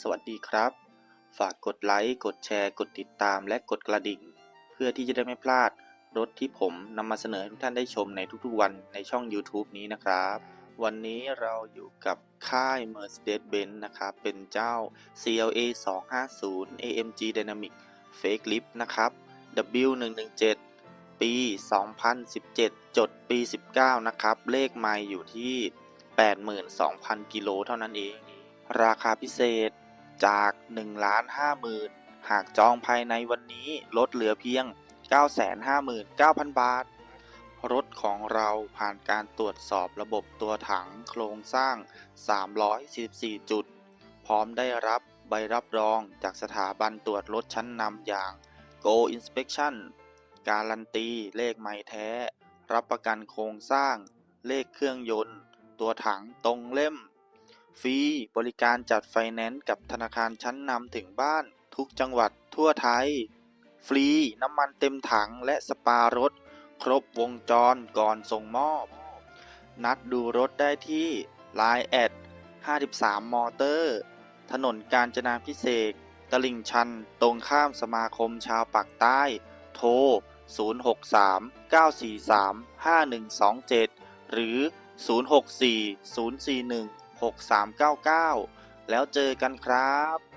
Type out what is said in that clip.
สวัสดีครับ ฝากกดไลค์ กดแชร์ กดติดตาม และกดกระดิ่ง เพื่อที่จะได้ไม่พลาดรถที่ผมนำมาเสนอให้ทุกท่านได้ชมในทุกๆวันในช่อง YouTube นี้นะครับ วันนี้เราอยู่กับค่าย Mercedes-Benz นะครับ เป็นเจ้า CLA 250 AMG Dynamic Fake Lift นะครับ W117 ปี 2017 จดปี 19 นะครับ เลขไมล์อยู่ที่ 82,000 กิโลเท่านั้นเอง ราคาพิเศษ จาก1ล้าน5หมื่นหากจองภายในวันนี้ลดเหลือเพียง 959,000 บาท รถของเราผ่านการตรวจสอบระบบตัวถังโครงสร้าง 344 จุด พร้อมได้รับใบรับรองจากสถาบันตรวจรถชั้นนำอย่าง Go Inspection การันตีเลขไม้แท้ รับประกันโครงสร้าง เลขเครื่องยนต์ ตัวถังตรงเล่ม ฟรี บริการจัดไฟแนนซ์กับธนาคารชั้นนำถึงบ้านทุกจังหวัดทั่วไทย ฟรี น้ำมันเต็มถังและสปารถ ครบวงจรก่อนส่งมอบ นัดดูรถได้ที่ Line แอด53 มอเตอร์ ถนนกาญจนาพิเศษตลิ่งชัน ตรงข้ามสมาคมชาวปากใต้ โทร 063 943 5127 หรือ 064 041 6399 แล้วเจอกันครับ